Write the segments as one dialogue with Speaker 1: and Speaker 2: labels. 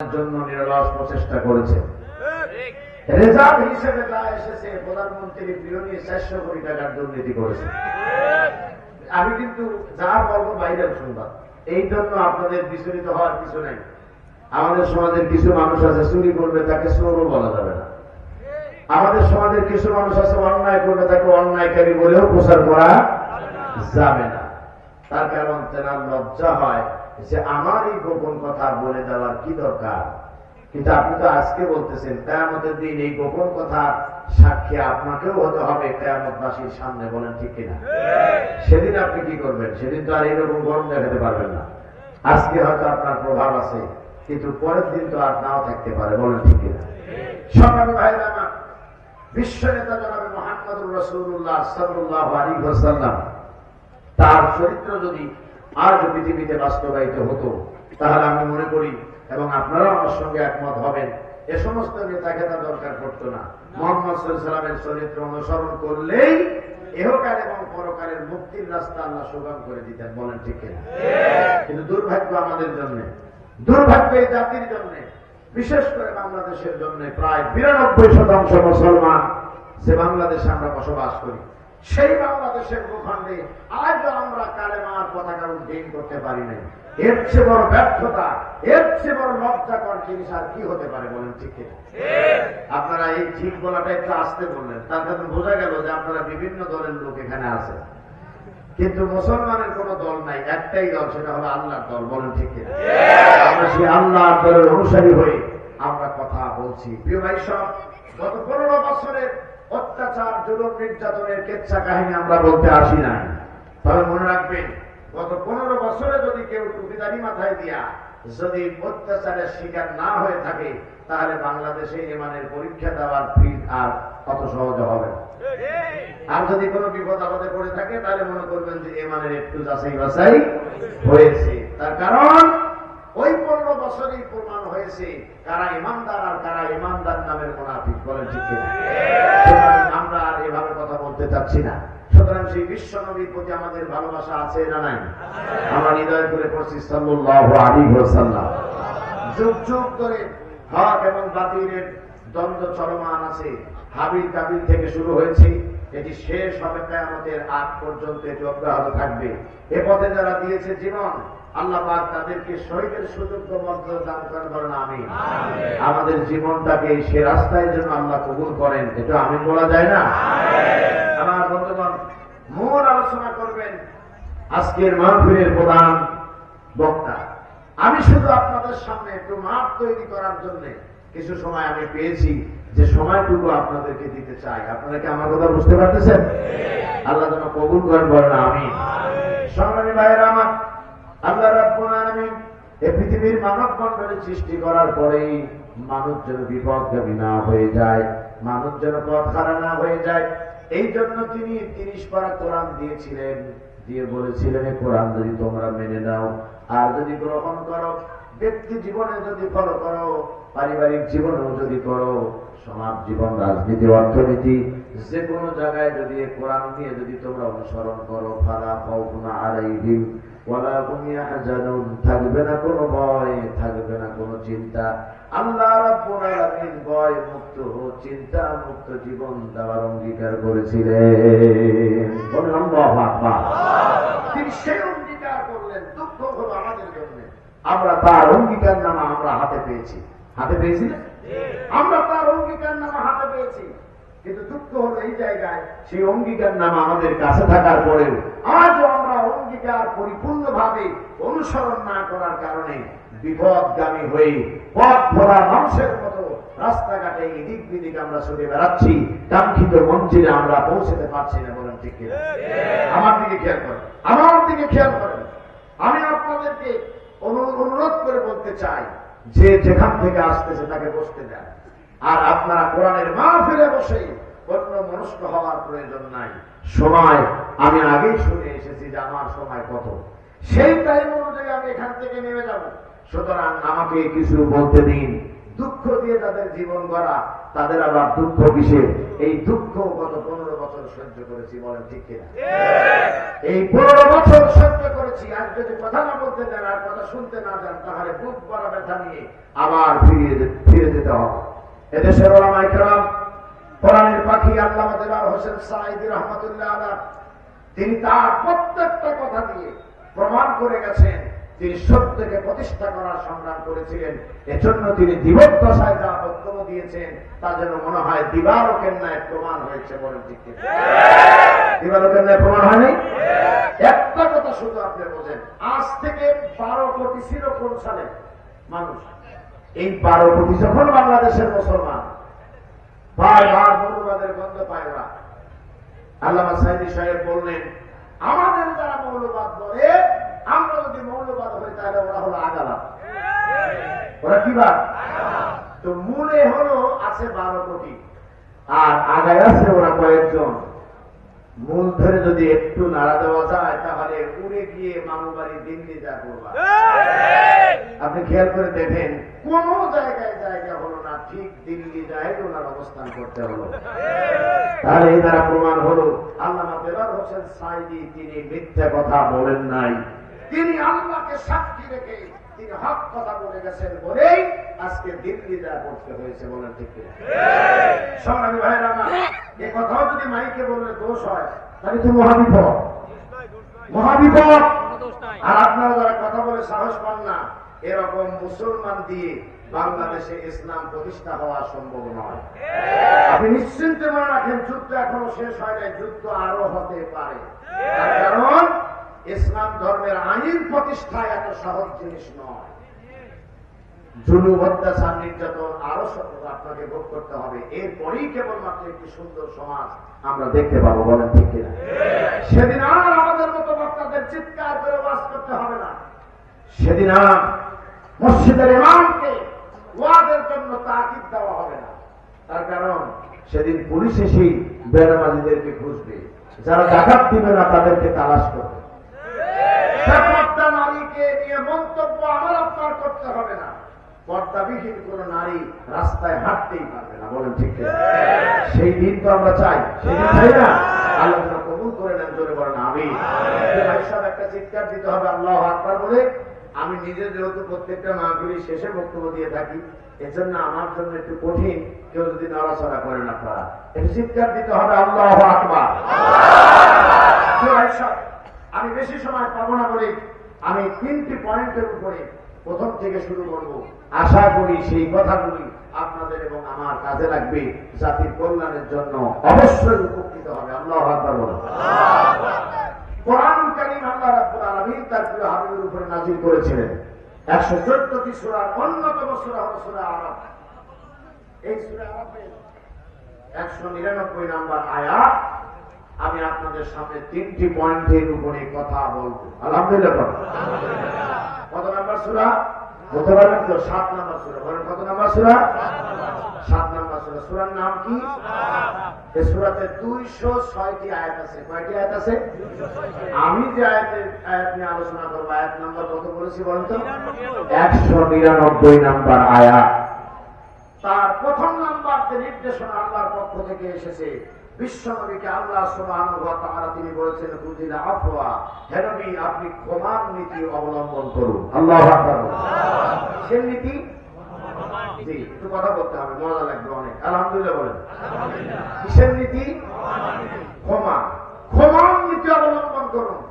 Speaker 1: জন্য নিরলস প্রচেষ্টা করেছে। হিসেবে এসেছে প্রধানমন্ত্রী বিরোধী কোটি টাকার দুর্নীতি করেছে। আমি কিন্তু যা বলব এই জন্য আপনাদের বিচলিত হওয়ার কিছু নাই। আমাদের সমাজের কিছু মানুষ আছে, চুরি করবে, তাকে চোরও বলা যাবে না। আমাদের সমাজের কিছু মানুষ আছে, অন্যায় করবে, তাকে অন্যায়কারী বলেও প্রচার করা যাবে না। তার কারণ তেনার লজ্জা হয়। যে আমার এই গোপন কথা বলে দেওয়ার কি দরকার? কিন্তু আপনি তো আজকে বলতেছেন, কেয়ামতের দিন এই গোপন কথা সাক্ষী আপনাকেও হতে হবে, কেয়ামতবাসীর সামনে বলেন ঠিক কিনা? সেদিন আপনি কি করবেন? সেদিন তো আর এইরকম গরম দেখাতে পারবেন না। আজকে হয়তো আপনার প্রভাব আছে, কিন্তু পরের দিন তো আর নাও থাকতে পারে, বলেন ঠিক কিনা? সকাল ভাইরা আমার বিশ্ব নেতা জনাবে মোহাম্মদুর রসুল্লাহ সাল্লাহ আলী তার চরিত্র যদি আজ পৃথিবীতে বাস্তবায়িত হতো তাহলে আমি মনে করি এবং আপনারাও আমার সঙ্গে একমত হবেন। এ সমস্ত নেতা খেতা দরকার পড়তো না। মোহাম্মদ সাল্লামের চরিত্র অনুসরণ করলেই এহকাল এবং পরকালের মুক্তির রাস্তা আল্লাহ সুগম করে দিতেন বলেন ঠিক কিন্তু দুর্ভাগ্য আমাদের জন্য। দুর্ভাগ্য এই জাতির জন্য বিশেষ করে বাংলাদেশের জন্য প্রায় বিরানব্বই শতাংশ মুসলমান যে বাংলাদেশে আমরা বসবাস করি। সেই বাংলাদেশের ভূখণ্ডে আজ আমরা কালেমার পতাকা উদ্দিন করতে পারি নাই। এর চেয়ে বড় ব্যর্থতা এর চেয়ে বড় লজ্জাকর জিনিস আর কি হতে পারে বলেন ঠিক আপনারা এই ঠিক বলাটা একটু আসতে বললেন তার কারণে বোঝা গেল যে আপনারা বিভিন্ন দলের লোক এখানে আছে। কিন্তু মুসলমানের কোন দল নাই একটাই দল সেটা হলো আল্লাহর দল বলেন ঠিক। আমরা সেই আল্লাহর দলের অনুসারী হয়ে আমরা কথা বলছি। প্রিয় ভাই সব গত পনেরো বছরের অত্যাচার, জুলুম, নির্যাতনের কেচ্ছা কাহিনী আমরা বলতে আসি নাই। তবে মনে রাখবেন, গত পনেরো বছরে যদি কেউ টুপিদারি মাথায় দিয়া যদি অত্যাচারের শিকার না হয়ে থাকে, তাহলে বাংলাদেশে এমানের পরীক্ষা দেওয়ার ফিট আর কত সহজে হবে আর যদি কোনো বিপদ আপদে পড়ে থাকে, তাহলে মনে করবেন যে এমানের একটু যাচাই বাছাই হয়েছে। তার কারণ, ওই পনেরো বছরই প্রমাণ হয়েছে কারা ইমানদার আর কারা ইমানদার নামের মোনাফিক বলেন ঠিক কিনা? সুতরাং আমরা আর এভাবে কথা চাচ্ছি না। সুতরাং সেই বিশ্ব নবীর প্রতি আমাদের ভালোবাসা আছে না নাই? আমরা হৃদয় করে পড়ছি সাল্লাল্লাহু আলাইহি ওয়াসাল্লাম। যুগ যুগ ধরে হক এবং বাতিলের দ্বন্দ্ব চলমান আছে। হাবিল কাবিল থেকে শুরু হয়েছে। এটি শেষ হবে কেয়ামতের আগ পর্যন্ত এটি অব্যাহত থাকবে। এ পথে যারা দিয়েছে জীবন আল্লাহ পাক তাদেরকে শহীদের সুযোগ্য মর্যাদা দান করেন বলেন আমি আমাদের জীবনটাকে সে রাস্তায় যেন আল্লাহ কবুল করেন এটা আমি বলা যায় না? আমার বন্ধুগণ মূল আলোচনা করবেন আজকের মাহফিলের প্রধান বক্তা। আমি শুধু আপনাদের সামনে একটু মাপ তৈরি করার জন্য কিছু সময় আমি পেয়েছি, যে সময়টুকু আপনাদেরকে দিতে চাই। আপনারা কি আমার কথা বুঝতে পারতেছেন? আল্লাহ যেন কবুল করেন, বলেন আমি সংগ্রামী ভাইয়েরা আমার, আল্লাহ রাব্বুল এই পৃথিবীর মানব মণ্ডলী সৃষ্টি করার পরেই মানুষ যেন বিপদগামী না হয়ে যায়, মানুষ যেন পথ হারা না হয়ে যায় এই জন্য তিনি তিরিশ পারা কোরআন দিয়েছিলেন, দিয়ে বলেছিলেন কোরআন যদি তোমরা মেনে নাও, আর যদি গ্রহণ করো, ব্যক্তি জীবনে যদি ফলো করো, পারিবারিক জীবনেও যদি করো, সমাজ জীবন, রাজনীতি, অর্থনীতি, যে কোনো জায়গায় যদি কোরআন নিয়ে যদি তোমরা অনুসরণ করো, ফালা পাও ফাউকুনা আলাইহিম। থাকবে না কোনো ভয়, থাকবে না কোনো চিন্তা। আল্লাহ রাব্বুল ভয় মুক্ত চিন্তা মুক্ত জীবন দেওয়ার অঙ্গীকার করেছিলেন। আমরা তার অঙ্গীকার নামা আমরা হাতে পেয়েছি। হাতে পেয়েছি না? আমরা তার অঙ্গীকার নামা হাতে পেয়েছি। কিন্তু দুঃখ হলো এই জায়গায়, সেই অঙ্গীকার নামা আমাদের কাছে থাকার পরেও আজও আমরা অঙ্গীকার পরিপূর্ণভাবে অনুসরণ না করার কারণে বিপদগামী হয়ে পথ ভরা মানুষের মতো রাস্তাঘাটে এদিক বিদিক আমরা ছুটে বেড়াচ্ছি, কাঙ্ক্ষিত মঞ্জিলে আমরা পৌঁছতে পারছি না বলেন ঠিক আমার দিকে খেয়াল করেন, আমার দিকে খেয়াল করেন। আমি আপনাদেরকে অনু- অনুরোধ করে বলতে চাই, যে যেখান থেকে আসতেছে তাকে বসতে দেন। আর আপনারা কোরআনের মা ফিরে বসে হওয়ার প্রয়োজন নাই। সময় আমি আগেই শুনে এসেছি যে আমার সময় কত। সেই টাইম অনুযায়ী আমি এখান থেকে নেমে যাব। সুতরাং আমাকে কিছু বলতে দিন। দুঃখ দিয়ে তাদের জীবন গড়া, তাদের আবার দুঃখ কিসের? এই দুঃখ গত পনেরো বছর সহ্য করেছি, বলেন ঠিক কিনা? এই পনেরো বছর সহ্য করেছি। আর যদি কথা না বলতে দেন, আর কথা শুনতে না যান তাহলে বুক বড় ব্যথা নিয়ে আবার ফিরিয়ে ফিরে যেতে হবে। এদেশের ওলামাই কেরাম, কোরআনের পাখি আল্লাহ হোসেন সাইদি রহমতুল্লাহ আলাহ তিনি তার প্রত্যেকটা কথা দিয়ে প্রমাণ করে গেছেন তিনি সত্যকে প্রতিষ্ঠা করার সংগ্রাম করেছিলেন। এজন্য তিনি দিবদ্দশায় যা বক্তব্য দিয়েছেন, তা যেন মনে হয় দিবারকের ন্যায় প্রমাণ হয়েছে বলে ঠিক কিনা? দিবারকের ন্যায় প্রমাণ হয়নি? একটা কথা শুধু আপনি বোঝেন, আজ থেকে বারো কোটি ছিল কোন সালে? মানুষ। এই বারো কোটি যখন বাংলাদেশের মুসলমান বারবার মৌলবাদের গন্ধ পায় ওরা আল্লামা সাইদি সাহেব বললেন আমাদের যারা মৌলবাদ বলে আমরা যদি মৌলবাদ হই তাহলে ওরা হলো আগালা। ওরা কি বাদ? তো মূলে হলো আছে বারো কোটি আর আগায় আছে ওরা কয়েকজন। মূল ধরে যদি একটু নাড়া দেওয়া যায় তাহলে উড়ে গিয়ে মামু বাড়ি দিল্লি যা করবা। আপনি খেয়াল করে দেখেন কোন জায়গায় না ঠিক দিল্লি যায় ওনার অবস্থান করতে হলো। তাহলে এই দ্বারা প্রমাণ হলো, আল্লামা বেলাল হোসেন সাইদি তিনি মিথ্যা কথা বলেন নাই। তিনি আল্লাহকে সাক্ষী রেখে তিনি হক কথা বলে গেছেন বলেই আজকে দিল্লি যা করতে হয়েছে বলেন ঠিক? সংগ্রামী ভাইয়েরা আমার এ কথাও যদি মাইকে বললে দোষ হয়, তাহলে তো মহাবিপদ। মহাবিপদ। আর আপনারা যারা কথা বলে সাহস পান না এরকম মুসলমান দিয়ে বাংলাদেশে ইসলাম প্রতিষ্ঠা হওয়া সম্ভব নয়। আপনি নিশ্চিন্তে মনে রাখেন যুদ্ধ এখনও শেষ হয় নাই যুদ্ধ আরও হতে পারে। তার কারণ ইসলাম ধর্মের আইন প্রতিষ্ঠা এত সহজ জিনিস নয়। জুলুম অত্যাচার নির্যাতন আরও সব আপনাকে ভোগ করতে হবে। এরপরেই কেবলমাত্র একটি সুন্দর সমাজ আমরা দেখতে পাবো বলেন ঠিক কিনা? সেদিন আর আমাদের মতো বক্তাদের চিৎকার করে বাস করতে হবে না। সেদিন আর মসজিদের ইমামকে ওয়াদের জন্য তাকিদ দেওয়া হবে না। তার কারণ, সেদিন পুলিশ এসেই বেড়ামাজিদেরকে খুঁজবে। যারা ডাকাত দিবে না, তাদেরকে তালাশ করবে। সেই দিন তো আমরা চাই। চাই না? আলোচনা কবুল করে নেন, জোরে বলেন আমি একটা চিৎকার দিতে হবে, আল্লাহ আকবার বলে আমি নিজে যেহেতু প্রত্যেকটা মাহফিলি শেষে বক্তব্য দিয়ে থাকি এজন্য আমার জন্য একটু কঠিন কেউ যদি নড়াচড়া করেন আপনারা একটু চিৎকার দিতে হবে আল্লাহ আকবার। আমি বেশি সময় পাবো না বলে আমি তিনটি পয়েন্টের উপরে প্রথম থেকে শুরু করব। আশা করি সেই কথাগুলি আপনাদের এবং আমার কাজে লাগবে। জাতির কল্যাণের জন্য অবশ্যই উপকৃত হবে আল্লাহ আকবার বলুন। কোরআন কারীম আল্লাহ রাব্বুল আলামিন তার প্রিয় হাবিবের উপরে নাজিল করেছিলেন। 114টি সূরার অন্যতম সূরা হলো সূরা আরাফ। এই সূরা আরাফের 199 নাম্বার আয়াত আমি আপনাদের সামনে তিনটি পয়েন্টের উপরে কথা বলব। আলহামদুলিল্লাহ। কত নাম্বার সূরা? বলতে পারবেন তো? সাত নাম্বার সূরা। বলেন, কত নাম্বার সূরা? সাত সূরার নাম কি? এই সূরাতে দুইশো ছয়টি আয়াত আছে। কয়টি আয়াত আছে? আমি যে আয়াতের আয়াত নিয়ে আলোচনা করব আয়াত নাম্বার কত বলেছি বলেন তো? একশো নিরানব্বই নাম্বার আয়াত। তার প্রথম নাম্বার যে নির্দেশনা আল্লাহর পক্ষ থেকে এসেছে বিশ্বনবীকে আল্লাহ সুবহানাহু ওয়া তাআলা তিনি বলেছেন কুদিলা আফওয়া হে নবী আপনি ক্ষমার নীতি অবলম্বন করুন। আল্লাহু আকবার। সে নীতি জি, একটু কথা বলতে হবে, মজা লাগবে অনেক। আলহামদুলিল্লাহ বলেন। কিসের নীতি? ক্ষমা। ক্ষমার নীতি অবলম্বন করুন।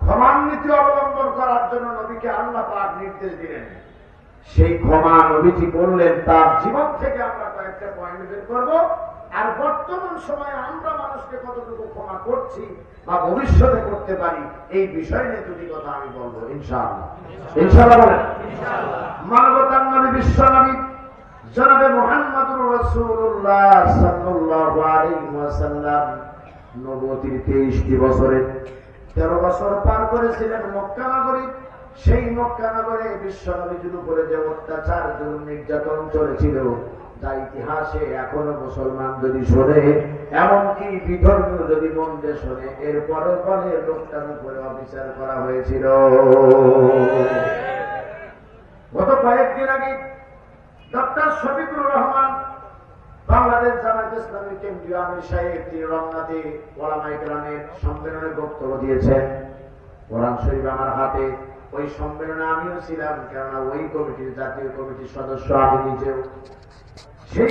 Speaker 1: ক্ষমার নীতি অবলম্বন করার জন্য নবীকে আল্লাহ পাক নির্দেশ দিলেন। সেই ক্ষমা নবীজি বললেন, তার জীবন থেকে আমরা কয়েকটা পয়েন্ট বের করব। আর বর্তমান সময়ে আমরা মানুষকে কতটুকু ক্ষমা করছি বা ভবিষ্যতে করতে পারি এই বিষয় নিয়ে দুটি কথা আমি বলব ইনশাআল্লাহ। ইনশাআল্লাহ বলেন। মানবতার নবী বিশ্ব নবী জনাবে মোহাম্মদুর রাসূলুল্লাহ সাল্লাল্লাহু আলাইহি ওয়াসাল্লাম নবতির 23টি বছরে 13 বছর পার করেছিলেন মক্কা নগরী সেই মক্কা নগরে বিশ্ব নবীর উপরে যে অত্যাচার চলেছিল। যা ইতিহাসে এখনও মুসলমান যদি শোনে, এমনকি বিধর্মীয় যদি মন্দে শোনে এরপরে পরে লোকটার উপরে অবিচার করা হয়েছিল। গত কয়েকদিন আগে ডক্টর শফিকুর রহমান বাংলাদেশ জামাত ইসলামী কেন্দ্রীয় আমির সাহেব, তিনি রমনাতে ওলামাই গ্রামের সম্মেলনে বক্তব্য দিয়েছেন। কোরআন শরীফ আমার হাতে। ওই সম্মেলনে আমিও ছিলাম কেননা ওই কমিটির জাতীয় কমিটির সদস্য আমি নিজেও।